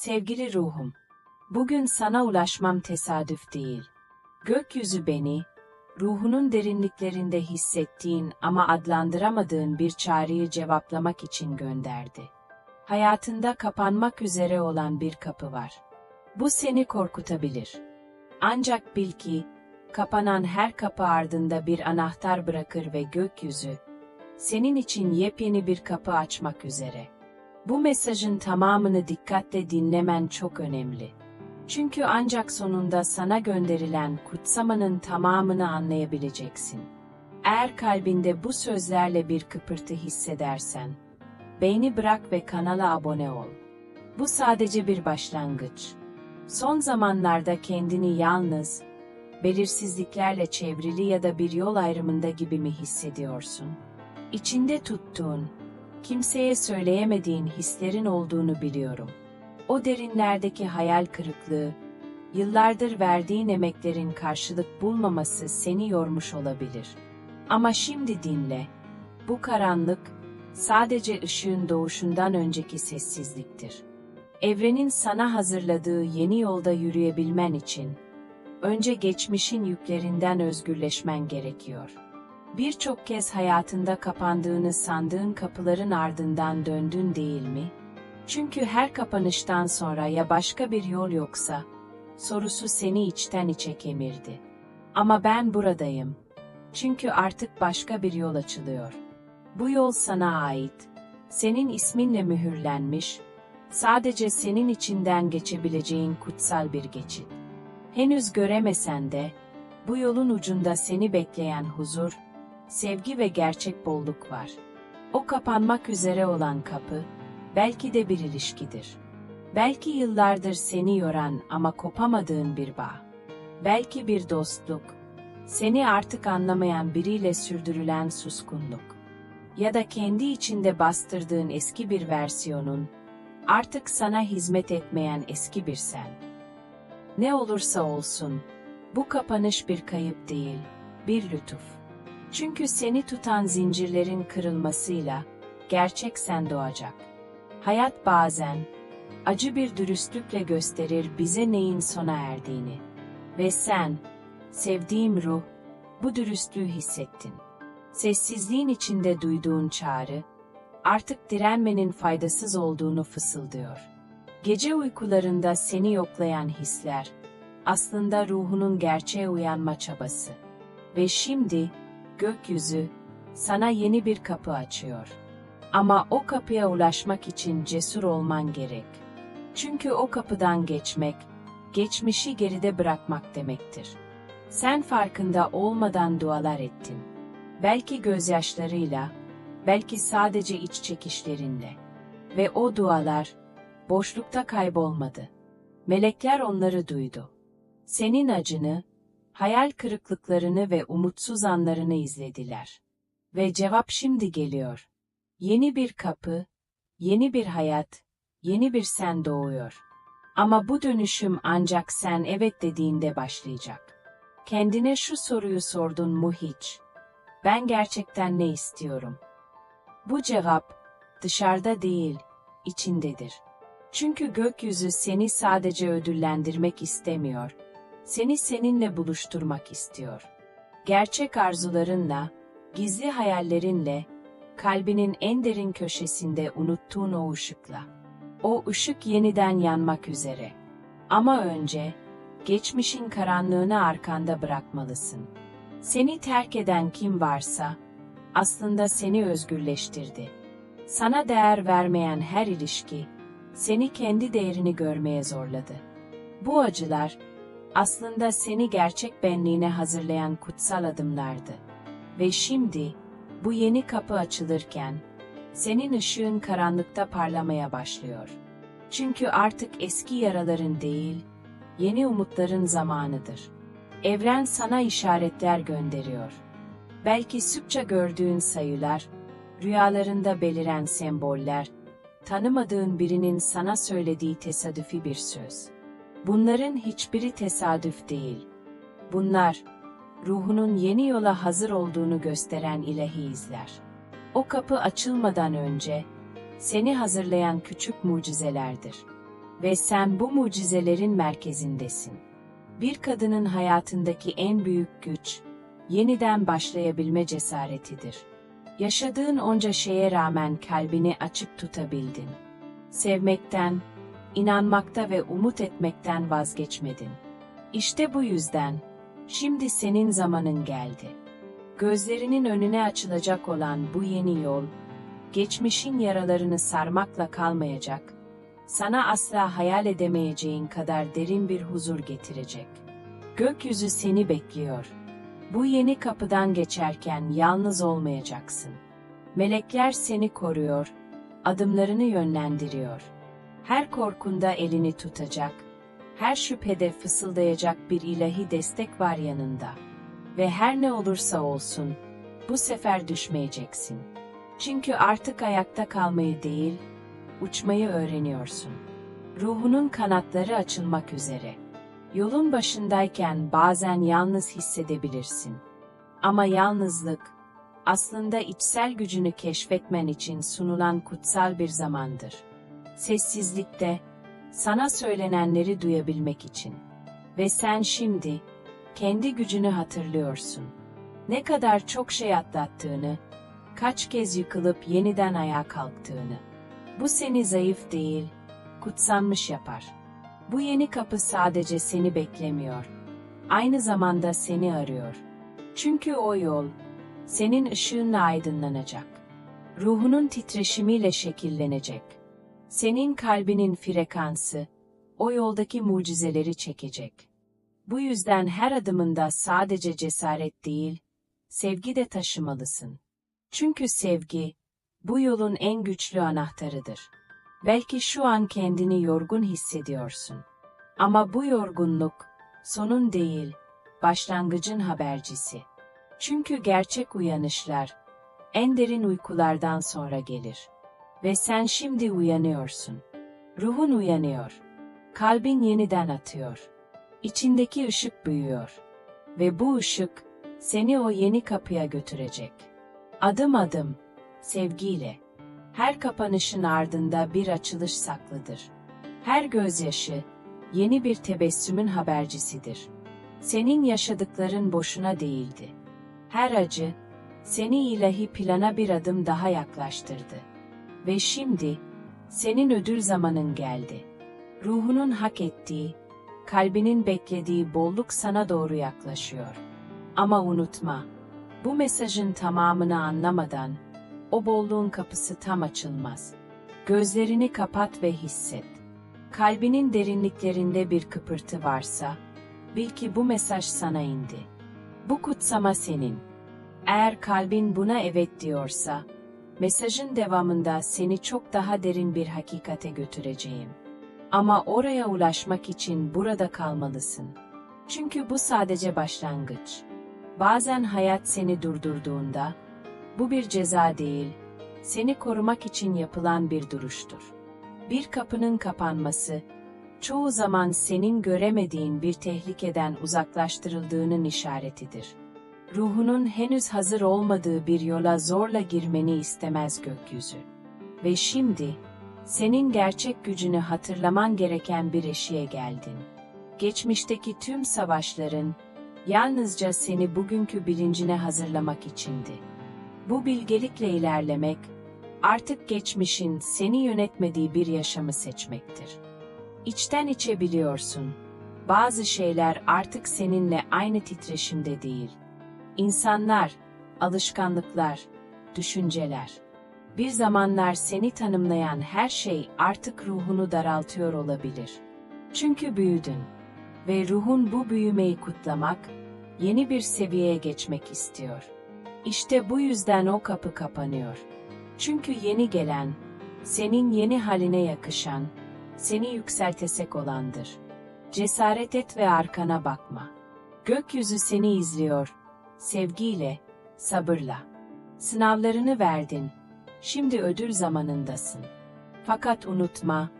Sevgili ruhum, bugün sana ulaşmam tesadüf değil. Gökyüzü beni, ruhunun derinliklerinde hissettiğin ama adlandıramadığın bir çağrıyı cevaplamak için gönderdi. Hayatında kapanmak üzere olan bir kapı var. Bu seni korkutabilir. Ancak bil ki, kapanan her kapı ardında bir anahtar bırakır ve gökyüzü, senin için yepyeni bir kapı açmak üzere. Bu mesajın tamamını dikkatle dinlemen çok önemli. Çünkü ancak sonunda sana gönderilen kutsamanın tamamını anlayabileceksin. Eğer kalbinde bu sözlerle bir kıpırtı hissedersen, beğeni bırak ve kanala abone ol. Bu sadece bir başlangıç. Son zamanlarda kendini yalnız, belirsizliklerle çevrili ya da bir yol ayrımında gibi mi hissediyorsun? İçinde tuttuğun, kimseye söyleyemediğin hislerin olduğunu biliyorum. O derinlerdeki hayal kırıklığı, yıllardır verdiğin emeklerin karşılık bulmaması seni yormuş olabilir. Ama şimdi dinle. Bu karanlık, sadece ışığın doğuşundan önceki sessizliktir. Evrenin sana hazırladığı yeni yolda yürüyebilmen için, önce geçmişin yüklerinden özgürleşmen gerekiyor. Birçok kez hayatında kapandığını sandığın kapıların ardından döndün değil mi? Çünkü her kapanıştan sonra ya başka bir yol yoksa, sorusu seni içten içe kemirdi. Ama ben buradayım. Çünkü artık başka bir yol açılıyor. Bu yol sana ait. Senin isminle mühürlenmiş, sadece senin içinden geçebileceğin kutsal bir geçit. Henüz göremesen de, bu yolun ucunda seni bekleyen huzur, sevgi ve gerçek bolluk var. O kapanmak üzere olan kapı, belki de bir ilişkidir. Belki yıllardır seni yoran ama kopamadığın bir bağ. Belki bir dostluk, seni artık anlamayan biriyle sürdürülen suskunluk. Ya da kendi içinde bastırdığın eski bir versiyonun, artık sana hizmet etmeyen eski bir sen. Ne olursa olsun, bu kapanış bir kayıp değil, bir lütuf. Çünkü seni tutan zincirlerin kırılmasıyla, gerçek sen doğacak. Hayat bazen, acı bir dürüstlükle gösterir bize neyin sona erdiğini. Ve sen, sevdiğim ruh, bu dürüstlüğü hissettin. Sessizliğin içinde duyduğun çağrı, artık direnmenin faydasız olduğunu fısıldıyor. Gece uykularında seni yoklayan hisler, aslında ruhunun gerçeğe uyanma çabası. Ve şimdi, gökyüzü, sana yeni bir kapı açıyor. Ama o kapıya ulaşmak için cesur olman gerek. Çünkü o kapıdan geçmek, geçmişi geride bırakmak demektir. Sen farkında olmadan dualar ettin. Belki gözyaşlarıyla, belki sadece iç çekişlerinle. Ve o dualar, boşlukta kaybolmadı. Melekler onları duydu. Senin acını, hayal kırıklıklarını ve umutsuz anlarını izlediler. Ve cevap şimdi geliyor. Yeni bir kapı, yeni bir hayat, yeni bir sen doğuyor. Ama bu dönüşüm ancak sen evet dediğinde başlayacak. Kendine şu soruyu sordun mu hiç? Ben gerçekten ne istiyorum? Bu cevap, dışarıda değil, içindedir. Çünkü gökyüzü seni sadece ödüllendirmek istemiyor, seni seninle buluşturmak istiyor. Gerçek arzularınla, gizli hayallerinle, kalbinin en derin köşesinde unuttuğun o ışıkla. O ışık yeniden yanmak üzere. Ama önce, geçmişin karanlığını arkanda bırakmalısın. Seni terk eden kim varsa, aslında seni özgürleştirdi. Sana değer vermeyen her ilişki, seni kendi değerini görmeye zorladı. Bu acılar, aslında seni gerçek benliğine hazırlayan kutsal adımlardı. Ve şimdi, bu yeni kapı açılırken, senin ışığın karanlıkta parlamaya başlıyor. Çünkü artık eski yaraların değil, yeni umutların zamanıdır. Evren sana işaretler gönderiyor. Belki sıkça gördüğün sayılar, rüyalarında beliren semboller, tanımadığın birinin sana söylediği tesadüfi bir söz. Bunların hiçbiri tesadüf değil. Bunlar, ruhunun yeni yola hazır olduğunu gösteren ilahi izler. O kapı açılmadan önce, seni hazırlayan küçük mucizelerdir. Ve sen bu mucizelerin merkezindesin. Bir kadının hayatındaki en büyük güç, yeniden başlayabilme cesaretidir. Yaşadığın onca şeye rağmen kalbini açık tutabildin. Sevmekten, inanmakta ve umut etmekten vazgeçmedin. İşte bu yüzden, şimdi senin zamanın geldi. Gözlerinin önüne açılacak olan bu yeni yol, geçmişin yaralarını sarmakla kalmayacak, sana asla hayal edemeyeceğin kadar derin bir huzur getirecek. Gökyüzü seni bekliyor. Bu yeni kapıdan geçerken yalnız olmayacaksın. Melekler seni koruyor, adımlarını yönlendiriyor. Her korkunda elini tutacak, her şüphede fısıldayacak bir ilahi destek var yanında. Ve her ne olursa olsun, bu sefer düşmeyeceksin. Çünkü artık ayakta kalmayı değil, uçmayı öğreniyorsun. Ruhunun kanatları açılmak üzere. Yolun başındayken bazen yalnız hissedebilirsin. Ama yalnızlık, aslında içsel gücünü keşfetmen için sunulan kutsal bir zamandır. Sessizlikte, sana söylenenleri duyabilmek için. Ve sen şimdi, kendi gücünü hatırlıyorsun. Ne kadar çok şey atlattığını, kaç kez yıkılıp yeniden ayağa kalktığını. Bu seni zayıf değil, kutsanmış yapar. Bu yeni kapı sadece seni beklemiyor. Aynı zamanda seni arıyor. Çünkü o yol, senin ışığınla aydınlanacak. Ruhunun titreşimiyle şekillenecek. Senin kalbinin frekansı, o yoldaki mucizeleri çekecek. Bu yüzden her adımında sadece cesaret değil, sevgi de taşımalısın. Çünkü sevgi, bu yolun en güçlü anahtarıdır. Belki şu an kendini yorgun hissediyorsun. Ama bu yorgunluk, sonun değil, başlangıcın habercisi. Çünkü gerçek uyanışlar, en derin uykulardan sonra gelir. Ve sen şimdi uyanıyorsun. Ruhun uyanıyor. Kalbin yeniden atıyor. İçindeki ışık büyüyor. Ve bu ışık, seni o yeni kapıya götürecek. Adım adım, sevgiyle. Her kapanışın ardında bir açılış saklıdır. Her gözyaşı, yeni bir tebessümün habercisidir. Senin yaşadıkların boşuna değildi. Her acı, seni ilahi plana bir adım daha yaklaştırdı. Ve şimdi, senin ödül zamanın geldi. Ruhunun hak ettiği, kalbinin beklediği bolluk sana doğru yaklaşıyor. Ama unutma, bu mesajın tamamını anlamadan, o bolluğun kapısı tam açılmaz. Gözlerini kapat ve hisset. Kalbinin derinliklerinde bir kıpırtı varsa, bil ki bu mesaj sana indi. Bu kutsama senin. Eğer kalbin buna evet diyorsa, mesajın devamında seni çok daha derin bir hakikate götüreceğim. Ama oraya ulaşmak için burada kalmalısın. Çünkü bu sadece başlangıç. Bazen hayat seni durdurduğunda, bu bir ceza değil, seni korumak için yapılan bir duruştur. Bir kapının kapanması, çoğu zaman senin göremediğin bir tehlikeden uzaklaştırıldığının işaretidir. Ruhunun henüz hazır olmadığı bir yola zorla girmeni istemez gökyüzü. Ve şimdi, senin gerçek gücünü hatırlaman gereken bir eşiğe geldin. Geçmişteki tüm savaşların, yalnızca seni bugünkü bilincine hazırlamak içindi. Bu bilgelikle ilerlemek, artık geçmişin seni yönetmediği bir yaşamı seçmektir. İçten içe biliyorsun, bazı şeyler artık seninle aynı titreşimde değil. İnsanlar, alışkanlıklar, düşünceler. Bir zamanlar seni tanımlayan her şey artık ruhunu daraltıyor olabilir. Çünkü büyüdün ve ruhun bu büyümeyi kutlamak, yeni bir seviyeye geçmek istiyor. İşte bu yüzden o kapı kapanıyor. Çünkü yeni gelen, senin yeni haline yakışan, seni yükseltesek olandır. Cesaret et ve arkana bakma. Gökyüzü seni izliyor, sevgiyle, sabırla. Sınavlarını verdin, şimdi ödül zamanındasın. Fakat unutma,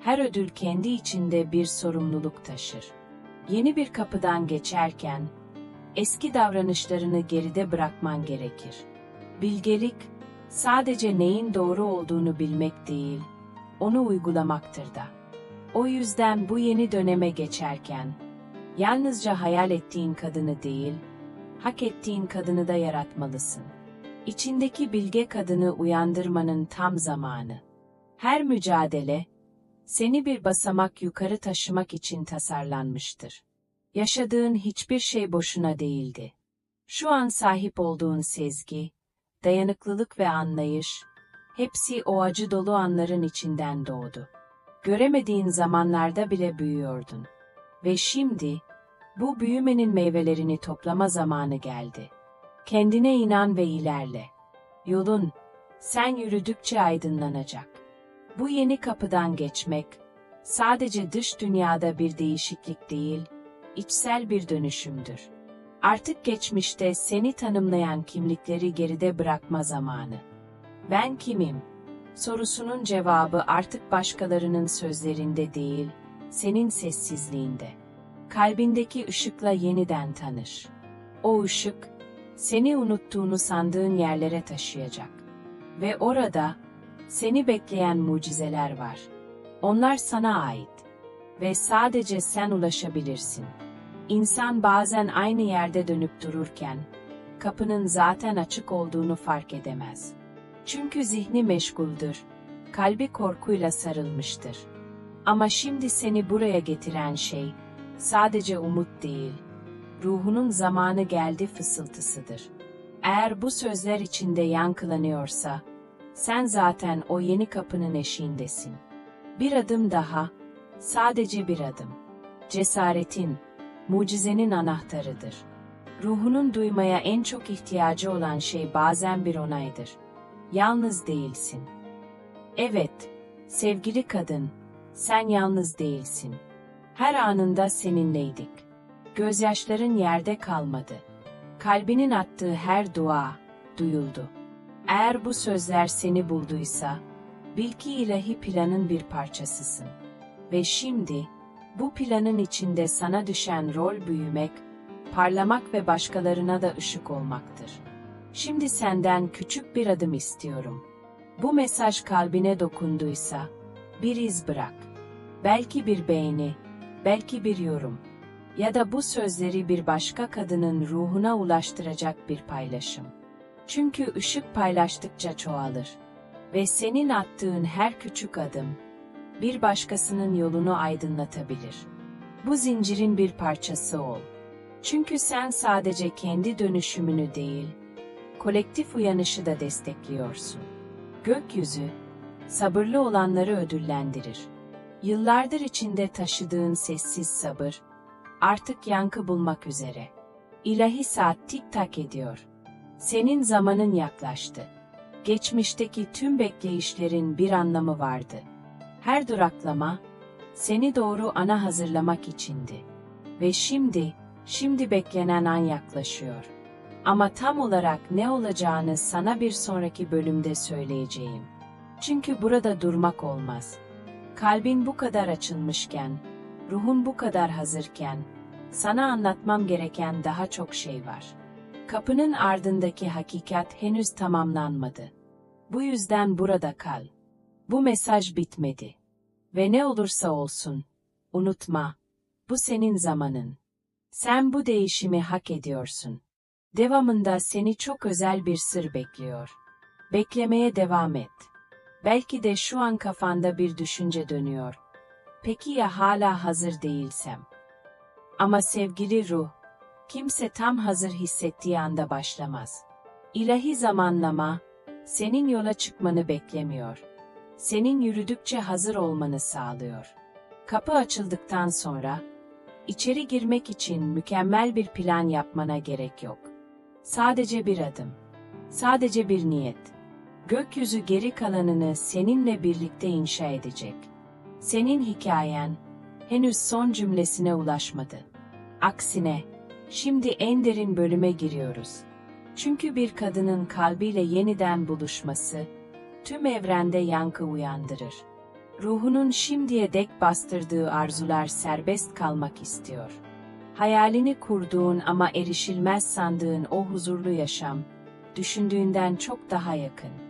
her ödül kendi içinde bir sorumluluk taşır. Yeni bir kapıdan geçerken, eski davranışlarını geride bırakman gerekir. Bilgelik, sadece neyin doğru olduğunu bilmek değil, onu uygulamaktır da. O yüzden bu yeni döneme geçerken, yalnızca hayal ettiğin kadını değil, hak ettiğin kadını da yaratmalısın. İçindeki bilge kadını uyandırmanın tam zamanı. Her mücadele, seni bir basamak yukarı taşımak için tasarlanmıştır. Yaşadığın hiçbir şey boşuna değildi. Şu an sahip olduğun sezgi, dayanıklılık ve anlayış, hepsi o acı dolu anların içinden doğdu. Göremediğin zamanlarda bile büyüyordun. Ve şimdi, bu büyümenin meyvelerini toplama zamanı geldi. Kendine inan ve ilerle. Yolun, sen yürüdükçe aydınlanacak. Bu yeni kapıdan geçmek, sadece dış dünyada bir değişiklik değil, içsel bir dönüşümdür. Artık geçmişte seni tanımlayan kimlikleri geride bırakma zamanı. Ben kimim? Sorusunun cevabı artık başkalarının sözlerinde değil, senin sessizliğinde. Kalbindeki ışıkla yeniden tanış. O ışık, seni unuttuğunu sandığın yerlere taşıyacak. Ve orada, seni bekleyen mucizeler var. Onlar sana ait. Ve sadece sen ulaşabilirsin. İnsan bazen aynı yerde dönüp dururken, kapının zaten açık olduğunu fark edemez. Çünkü zihni meşguldür, kalbi korkuyla sarılmıştır. Ama şimdi seni buraya getiren şey, sadece umut değil, ruhunun zamanı geldi fısıltısıdır. Eğer bu sözler içinde yankılanıyorsa, sen zaten o yeni kapının eşiğindesin. Bir adım daha, sadece bir adım. Cesaretin, mucizenin anahtarıdır. Ruhunun duymaya en çok ihtiyacı olan şey bazen bir onaydır. Yalnız değilsin. Evet, sevgili kadın, sen yalnız değilsin. Her anında seninleydik. Gözyaşların yerde kalmadı. Kalbinin attığı her dua duyuldu. Eğer bu sözler seni bulduysa, bil ki ilahi planın bir parçasısın. Ve şimdi, bu planın içinde sana düşen rol büyümek, parlamak ve başkalarına da ışık olmaktır. Şimdi senden küçük bir adım istiyorum. Bu mesaj kalbine dokunduysa, bir iz bırak. Belki bir beğeni, belki bir yorum ya da bu sözleri bir başka kadının ruhuna ulaştıracak bir paylaşım. Çünkü ışık paylaştıkça çoğalır ve senin attığın her küçük adım bir başkasının yolunu aydınlatabilir. Bu zincirin bir parçası ol. Çünkü sen sadece kendi dönüşümünü değil, kolektif uyanışı da destekliyorsun. Gökyüzü, sabırlı olanları ödüllendirir. Yıllardır içinde taşıdığın sessiz sabır, artık yankı bulmak üzere. İlahi saat tik tak ediyor. Senin zamanın yaklaştı. Geçmişteki tüm bekleyişlerin bir anlamı vardı. Her duraklama, seni doğru ana hazırlamak içindi. Ve şimdi, şimdi beklenen an yaklaşıyor. Ama tam olarak ne olacağını sana bir sonraki bölümde söyleyeceğim. Çünkü burada durmak olmaz. Kalbin bu kadar açılmışken, ruhun bu kadar hazırken, sana anlatmam gereken daha çok şey var. Kapının ardındaki hakikat henüz tamamlanmadı. Bu yüzden burada kal. Bu mesaj bitmedi. Ve ne olursa olsun, unutma, bu senin zamanın. Sen bu değişimi hak ediyorsun. Devamında seni çok özel bir sır bekliyor. Beklemeye devam et. Belki de şu an kafanda bir düşünce dönüyor. Peki ya hala hazır değilsem? Ama sevgili ruh, kimse tam hazır hissettiği anda başlamaz. İlahi zamanlama, senin yola çıkmanı beklemiyor. Senin yürüdükçe hazır olmanı sağlıyor. Kapı açıldıktan sonra, içeri girmek için mükemmel bir plan yapmana gerek yok. Sadece bir adım. Sadece bir niyet. Gökyüzü geri kalanını seninle birlikte inşa edecek. Senin hikayen henüz son cümlesine ulaşmadı. Aksine, şimdi en derin bölüme giriyoruz. Çünkü bir kadının kalbiyle yeniden buluşması, tüm evrende yankı uyandırır. Ruhunun şimdiye dek bastırdığı arzular serbest kalmak istiyor. Hayalini kurduğun ama erişilmez sandığın o huzurlu yaşam, düşündüğünden çok daha yakın.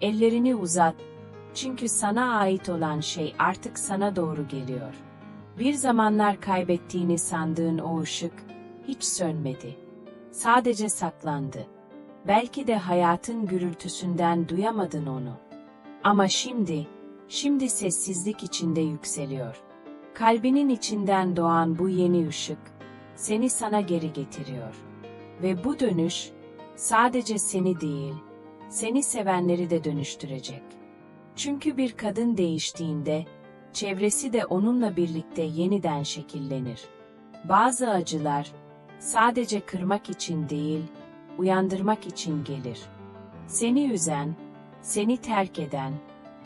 Ellerini uzat, Çünkü sana ait olan şey artık sana doğru geliyor. Bir zamanlar kaybettiğini sandığın o ışık hiç sönmedi. Sadece saklandı. Belki de hayatın gürültüsünden duyamadın onu. Ama şimdi, şimdi sessizlik içinde yükseliyor. Kalbinin içinden doğan bu yeni ışık seni sana geri getiriyor. Ve bu dönüş sadece seni değil, seni sevenleri de dönüştürecek. Çünkü bir kadın değiştiğinde çevresi de onunla birlikte yeniden şekillenir. Bazı acılar sadece kırmak için değil, uyandırmak için gelir. Seni üzen, seni terk eden,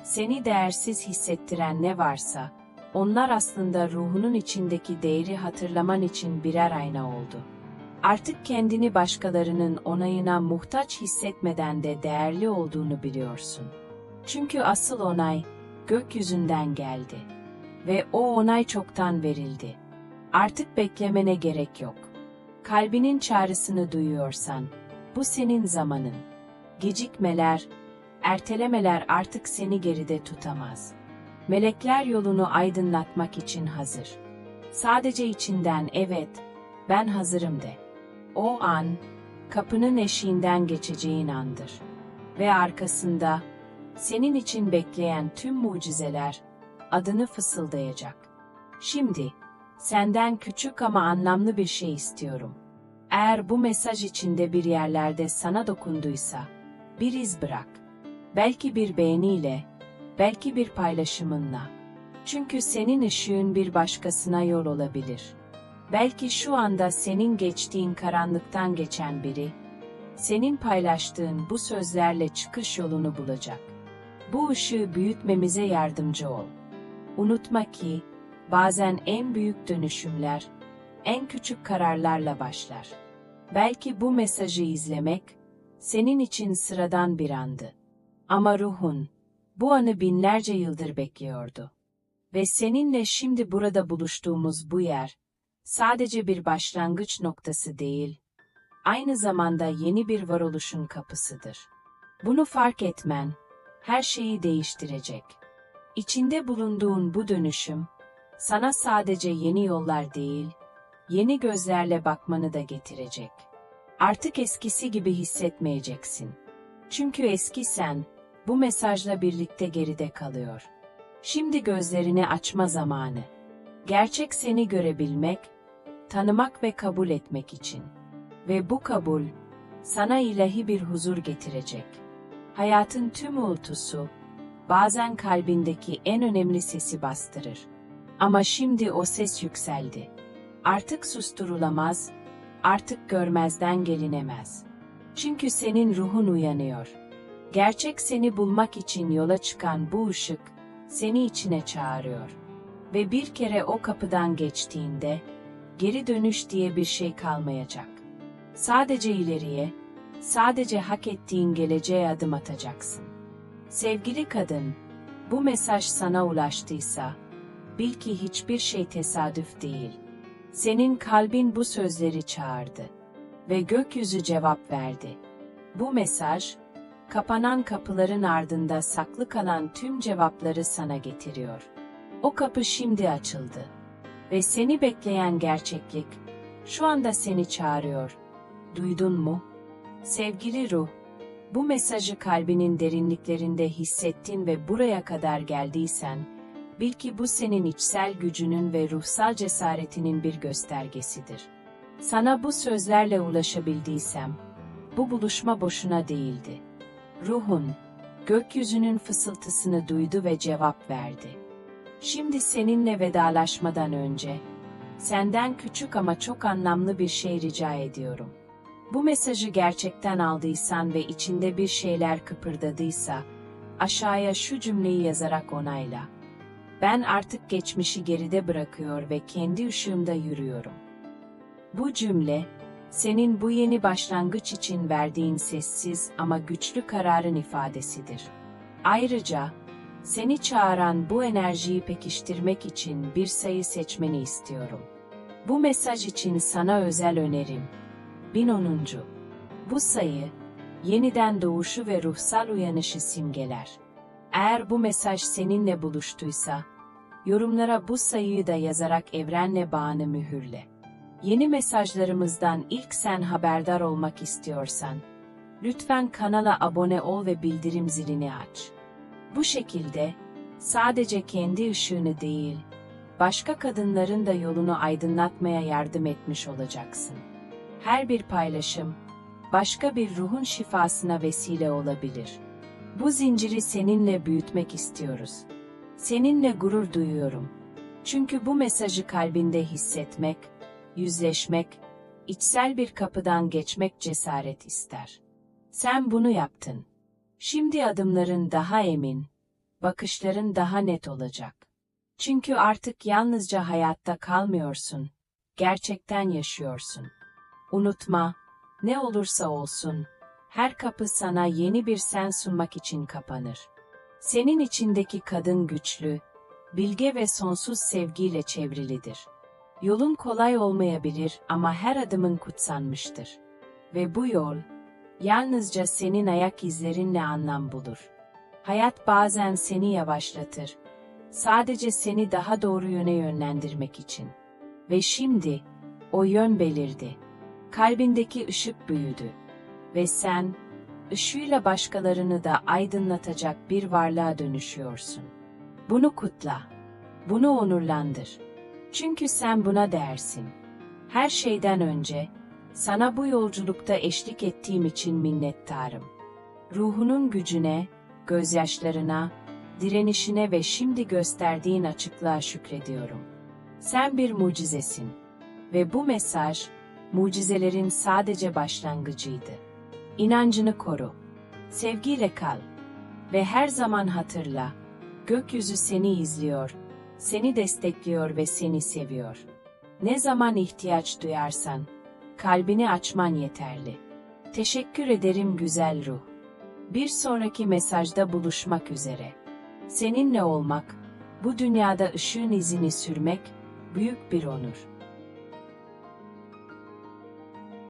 seni değersiz hissettiren ne varsa, onlar aslında ruhunun içindeki değeri hatırlaman için birer ayna oldu. Artık kendini başkalarının onayına muhtaç hissetmeden de değerli olduğunu biliyorsun. Çünkü asıl onay gökyüzünden geldi ve o onay çoktan verildi. Artık beklemene gerek yok. Kalbinin çağrısını duyuyorsan, bu senin zamanın. Gecikmeler, ertelemeler artık seni geride tutamaz. Melekler yolunu aydınlatmak için hazır. Sadece içinden evet, ben hazırım de. O an, kapının eşiğinden geçeceğin andır. Ve arkasında, senin için bekleyen tüm mucizeler, adını fısıldayacak. Şimdi, senden küçük ama anlamlı bir şey istiyorum. Eğer bu mesaj içinde bir yerlerde sana dokunduysa, bir iz bırak. Belki bir beğeniyle, belki bir paylaşımınla. Çünkü senin ışığın bir başkasına yol olabilir. Belki şu anda senin geçtiğin karanlıktan geçen biri, senin paylaştığın bu sözlerle çıkış yolunu bulacak. Bu ışığı büyütmemize yardımcı ol. Unutma ki, bazen en büyük dönüşümler, en küçük kararlarla başlar. Belki bu mesajı izlemek, senin için sıradan bir andı. Ama ruhun, bu anı binlerce yıldır bekliyordu. Ve seninle şimdi burada buluştuğumuz bu yer, sadece bir başlangıç noktası değil, aynı zamanda yeni bir varoluşun kapısıdır. Bunu fark etmen, her şeyi değiştirecek. İçinde bulunduğun bu dönüşüm, sana sadece yeni yollar değil, yeni gözlerle bakmanı da getirecek. Artık eskisi gibi hissetmeyeceksin. Çünkü eski sen, bu mesajla birlikte geride kalıyor. Şimdi gözlerini açma zamanı. Gerçek seni görebilmek, tanımak ve kabul etmek için. Ve bu kabul, sana ilahi bir huzur getirecek. Hayatın tüm uğultusu, bazen kalbindeki en önemli sesi bastırır. Ama şimdi o ses yükseldi. Artık susturulamaz, artık görmezden gelinemez. Çünkü senin ruhun uyanıyor. Gerçek seni bulmak için yola çıkan bu ışık, seni içine çağırıyor. Ve bir kere o kapıdan geçtiğinde, geri dönüş diye bir şey kalmayacak. Sadece ileriye, sadece hak ettiğin geleceğe adım atacaksın. Sevgili kadın, bu mesaj sana ulaştıysa, bil ki hiçbir şey tesadüf değil. Senin kalbin bu sözleri çağırdı ve gökyüzü cevap verdi. Bu mesaj, kapanan kapıların ardında saklı kalan tüm cevapları sana getiriyor. O kapı şimdi açıldı ve seni bekleyen gerçeklik şu anda seni çağırıyor. Duydun mu? Sevgili ruh, bu mesajı kalbinin derinliklerinde hissettin ve buraya kadar geldiysen, bil ki bu senin içsel gücünün ve ruhsal cesaretinin bir göstergesidir. Sana bu sözlerle ulaşabildiysem, bu buluşma boşuna değildi. Ruhun, gökyüzünün fısıltısını duydu ve cevap verdi. Şimdi seninle vedalaşmadan önce, senden küçük ama çok anlamlı bir şey rica ediyorum. Bu mesajı gerçekten aldıysan ve içinde bir şeyler kıpırdadıysa, aşağıya şu cümleyi yazarak onayla. Ben artık geçmişi geride bırakıyor ve kendi ışığımda yürüyorum. Bu cümle, senin bu yeni başlangıç için verdiğin sessiz ama güçlü kararın ifadesidir. Ayrıca, seni çağıran bu enerjiyi pekiştirmek için bir sayı seçmeni istiyorum. Bu mesaj için sana özel önerim. 1010. Bu sayı, yeniden doğuşu ve ruhsal uyanışı simgeler. Eğer bu mesaj seninle buluştuysa, yorumlara bu sayıyı da yazarak evrenle bağını mühürle. Yeni mesajlarımızdan ilk sen haberdar olmak istiyorsan, lütfen kanala abone ol ve bildirim zilini aç. Bu şekilde, sadece kendi ışığını değil, başka kadınların da yolunu aydınlatmaya yardım etmiş olacaksın. Her bir paylaşım, başka bir ruhun şifasına vesile olabilir. Bu zinciri seninle büyütmek istiyoruz. Seninle gurur duyuyorum. Çünkü bu mesajı kalbinde hissetmek, yüzleşmek, içsel bir kapıdan geçmek cesaret ister. Sen bunu yaptın. Şimdi adımların daha emin, bakışların daha net olacak. Çünkü artık yalnızca hayatta kalmıyorsun, gerçekten yaşıyorsun. Unutma, ne olursa olsun, her kapı sana yeni bir sen sunmak için kapanır. Senin içindeki kadın güçlü, bilge ve sonsuz sevgiyle çevrilidir. Yolun kolay olmayabilir ama her adımın kutsanmıştır. Ve bu yol, yalnızca senin ayak izlerinle anlam bulur. Hayat bazen seni yavaşlatır. Sadece seni daha doğru yöne yönlendirmek için. Ve şimdi, o yön belirdi. Kalbindeki ışık büyüdü. Ve sen, ışığıyla başkalarını da aydınlatacak bir varlığa dönüşüyorsun. Bunu kutla. Bunu onurlandır. Çünkü sen buna değersin. Her şeyden önce, sana bu yolculukta eşlik ettiğim için minnettarım. Ruhunun gücüne, gözyaşlarına, direnişine ve şimdi gösterdiğin açıklığa şükrediyorum. Sen bir mucizesin. Ve bu mesaj, mucizelerin sadece başlangıcıydı. İnancını koru. Sevgiyle kal. Ve her zaman hatırla, gökyüzü seni izliyor, seni destekliyor ve seni seviyor. Ne zaman ihtiyaç duyarsan, kalbini açman yeterli. Teşekkür ederim güzel ruh. Bir sonraki mesajda buluşmak üzere. Seninle olmak, bu dünyada ışığın izini sürmek, büyük bir onur.